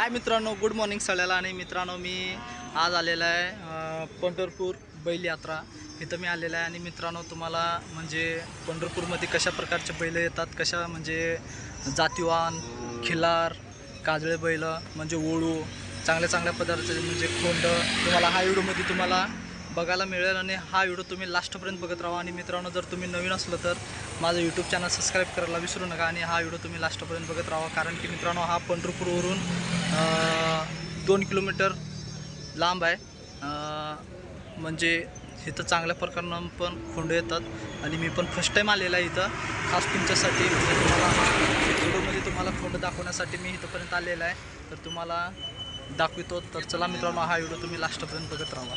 हाय मित्रांनो good morning सगळ्याला. आणि मित्रांनो मी आज आलेला आहे पंढरपूर बैल यात्रा. इथं मी आलेला आहे आणि मित्रांनो तुम्हाला म्हणजे पंढरपूरमध्ये कशा प्रकारचे बैल येतात कशा म्हणजे जातीवान खिलार काजळे बैल म्हणजे ओळू चांगल्या चांगल्या पदार्थ म्हणजे खोंड तुम्हाला हा व्हिडिओमध्ये तुम्हाला बघायला मिळेल आणि हा व्हिडिओ तुम्ही लास्टपर्यंत बघत राहा. आणि मित्रांनो जर तुम्ही नवीन असलं तर माझं यूट्यूब चॅनल सबस्क्राईब करायला विसरू नका आणि हा व्हिडिओ तुम्ही लास्टपर्यंत बघत राहा. कारण की मित्रांनो हा पंढरपूरवरून दोन किलोमीटर लांब आहे. म्हणजे इथं चांगल्या प्रकारनं पण खोंड येतात आणि मी पण फर्स्ट टाईम आलेला आहे इथं. खास तुमच्यासाठी म्हणजे तुम्हाला व्हिडिओमध्ये तुम्हाला खोंड दाखवण्यासाठी मी इथंपर्यंत आलेला आहे. तर तुम्हाला दाखवितो. तर चला मित्रांनो हा व्हिडिओ तुम्ही लास्टपर्यंत बघत राहा.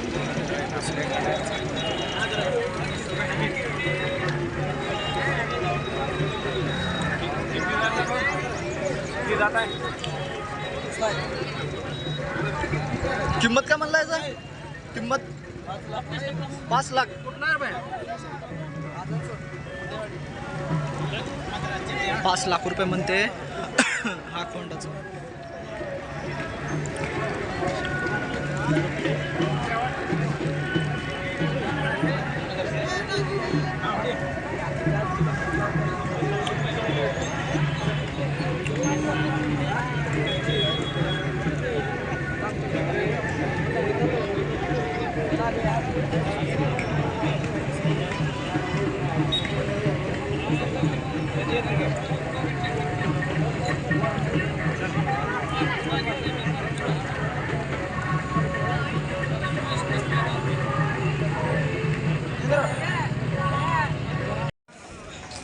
सुजमेलीस किंमत काय म्हणलाय सर किंमत पाच लाख. पाच लाख रुपये म्हणते. हा खोंडाचा.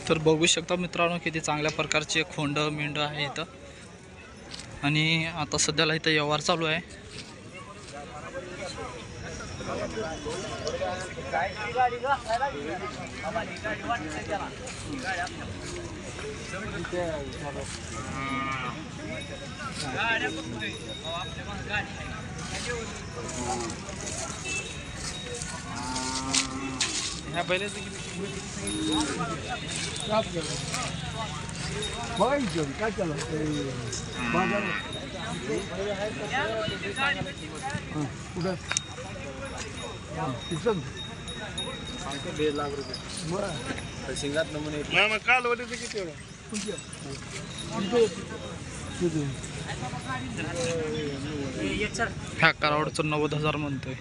तर बघू शकता मित्रांनो किती चांगल्या प्रकारचे खोंड मेंढ आहे इथं. आणि आता सध्याला इथं व्यवहार चालू आहे. ह्या बैलाचं काय केलं ते बाजार हां कुठं हां तिथं दीड लाख रुपये बरं शिंगात नमुने मग काल वडीचं किती एवढं करावडचं नव्वद हजार म्हणतोय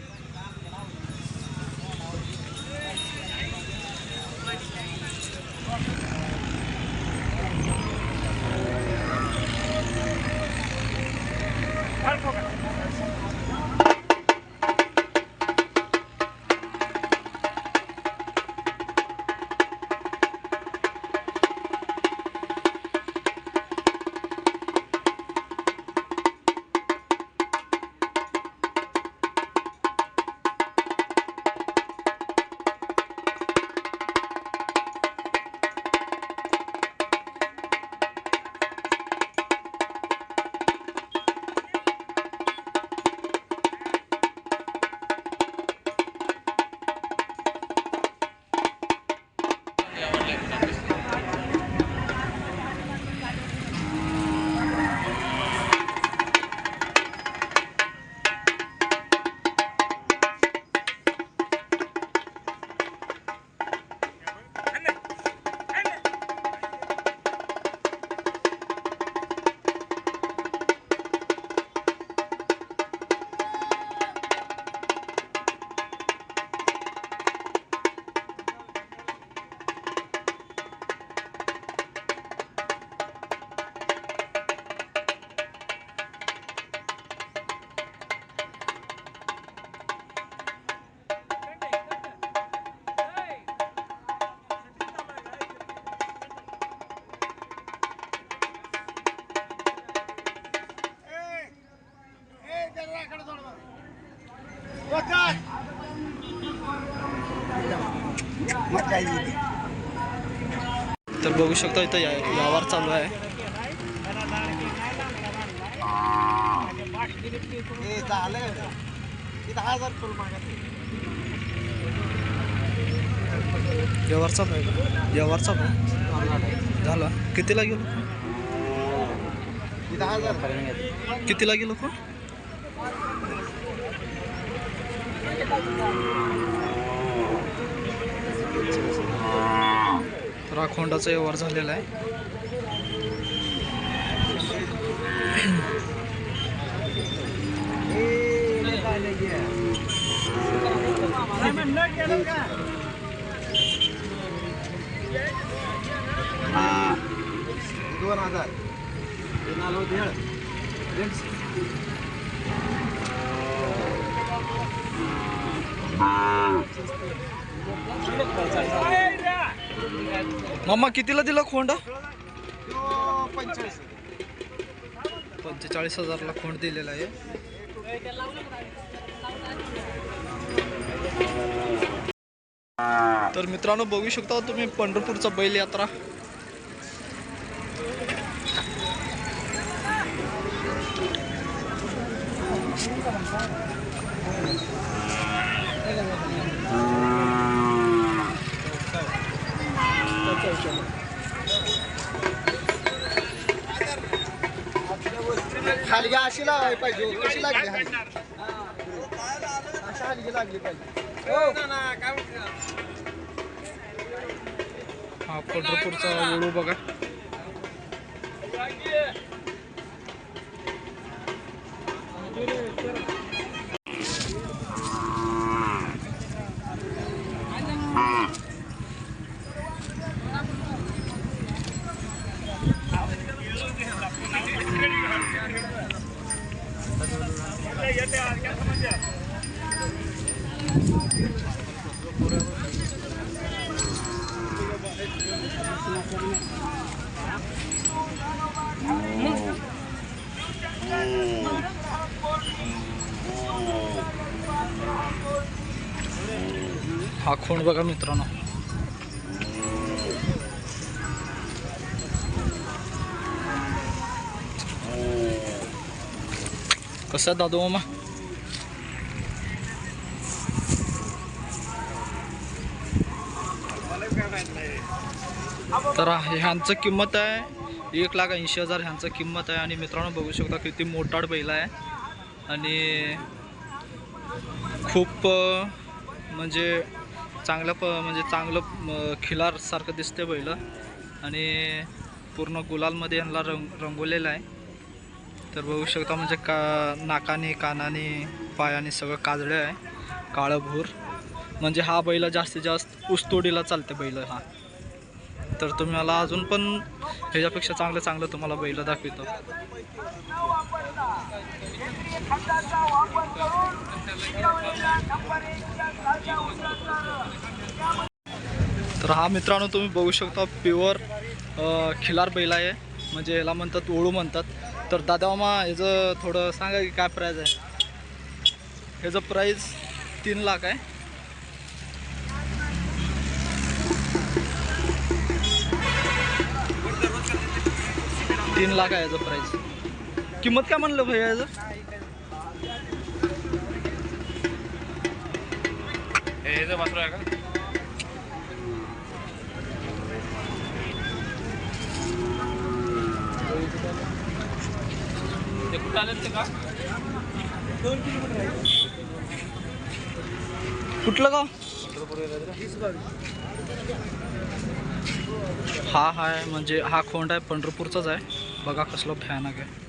येईल तर बघू शकता इथं या व्यवहार चालू आहे. दहा हजार व्यवहार चालू आहे का? व्यवहार चालू आहे. झाला. कितीला गेलो? दहा हजार. कितीला गेलो कोण राखोंडाचा व्यवहार झालेला आहे. दोन हजार. मम्मा कितीला दिला खोंड? पंचेचाळीस पंचेचाळीस हजारला खोंड दिलेला आहे. तर मित्रांनो बघू शकता तुम्ही पंढरपूरचा बैल यात्रा खाली अशी लावायला पाहिजे हो. कशी लागली अशा हलगी लागली पाहिजे. हा पंढरपूरचा वळू बघा. हा खोंड बघा मित्रांनो. कसा दादू मामा? तर ह्यांचं किंमत आहे. एक लाख ऐंशी हजार ह्यांचं किंमत आहे. आणि मित्रांनो बघू शकता किती मोठाड बैल आहे. आणि खूप म्हणजे चांगलं प म्हणजे चांगलं खिलारसारखं दिसते बैल. आणि पूर्ण गुलालमध्ये यांना रंग रंगवलेलं आहे. तर बघू शकता म्हणजे का नाकाने कानाने पायाने सगळं काजळं आहे. काळं भूर. म्हणजे हा बैल जास्तीत जास्त ऊसतोडीला चालते बैल हा. तर तुम्हाला अजून पण ह्याच्यापेक्षा चांगलं चांगलं तुम्हाला बैल दाखवतो. तर हा मित्रांनो तुम्ही बघू शकता प्युअर खिलार बैल आहे. म्हणजे ह्याला म्हणतात ओळू म्हणतात. तर दादा मामा ह्याचं थोडं सांगा की काय प्राईज आहे? ह्याचं प्राईज तीन लाख आहे. तीन लाख आहे याचं प्राईज किंमत काय म्हणलं भैया याचं? कुठलं गाव? हा हाय म्हणजे हा खोंड आहे पंढरपूरचाच आहे. बघा कसलं भयानक आहे.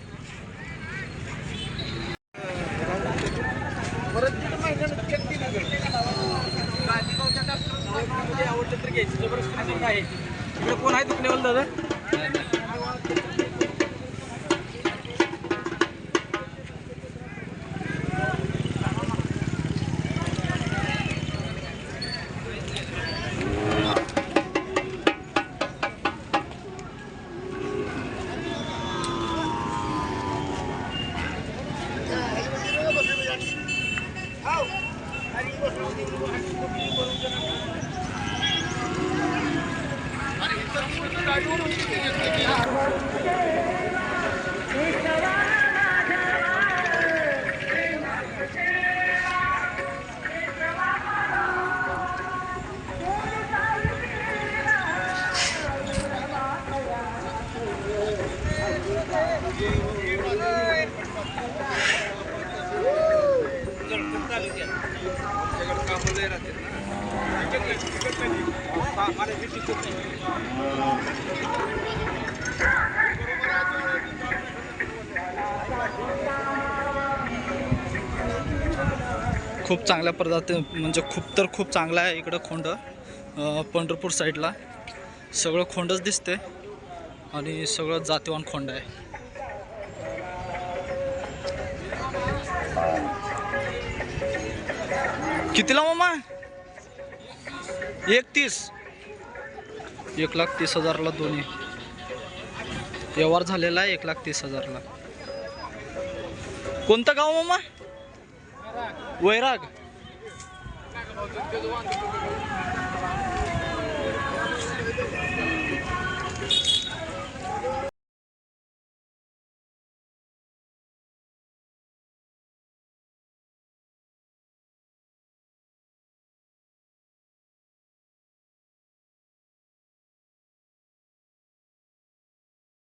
खूप चांगल्या पद्धती म्हणजे खूप तर खूप चांगला आहे इकडं खोंड. पंढरपूर साईडला. सगळं खोंडच दिसते आणि सगळं जातीवान खोंड आहे. कितीला मामा? एकतीस. एक लाख तीस हजारला दोन्ही. व्यवहार झालेला आहे एक लाख तीस हजारला. कोणतं गाव मामा? वैराग.